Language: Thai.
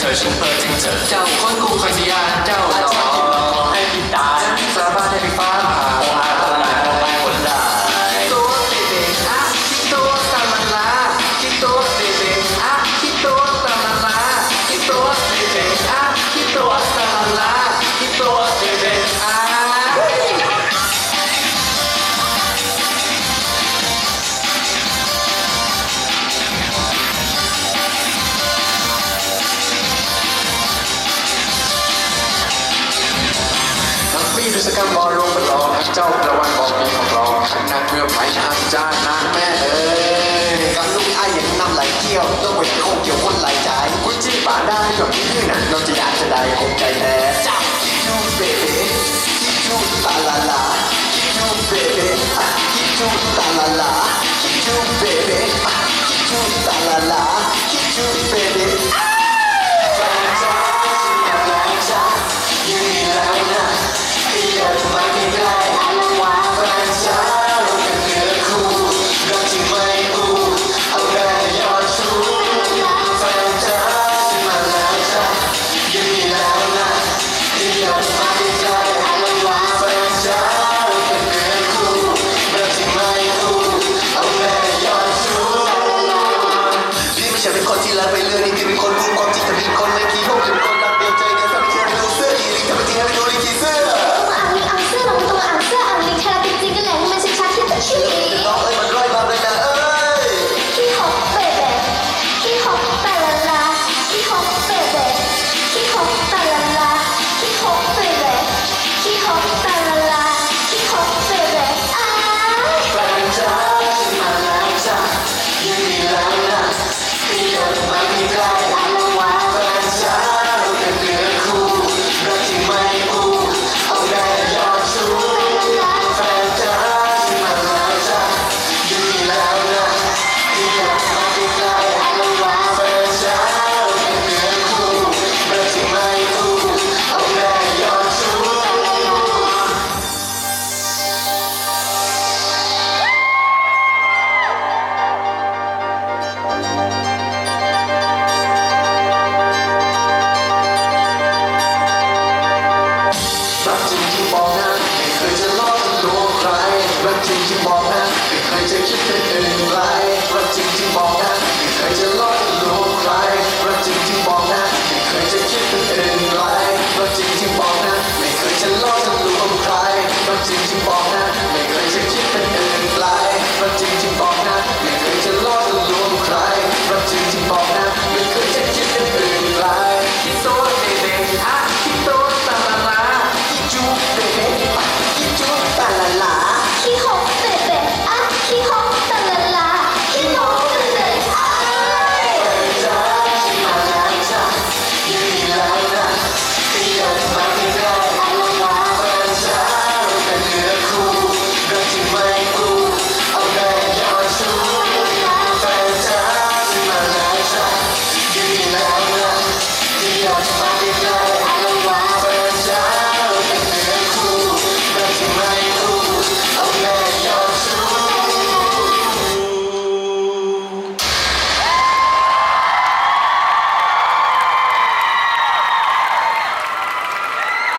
เธอฉันเปิดถึงเธอ เจ้าคนกูขอสัญญาเจ้า มีดุสกรรมบอลลงบนรองทักเจ้าประวันบอกมีของรองทันางเมื่อไม่ทางจานนางแม่เอ้ยกันลูกไอ้ยังนำไหลเที่ยวต้องไปโงเกี่ยวคนหลายใจกุจี้ป่าได้แบบนี้นะเอาจะอยากจะได้คงใจแท้จับยูเบเบยูตาลาลายูเบเบยูตาลาลายูเบเบยูตาลาลายูเบเบ la pelea ni que mi cuerpo จริงที่บอกนะไม่เคยจะคิดเป็นอื่นไกลรากจริงที่บอกนะ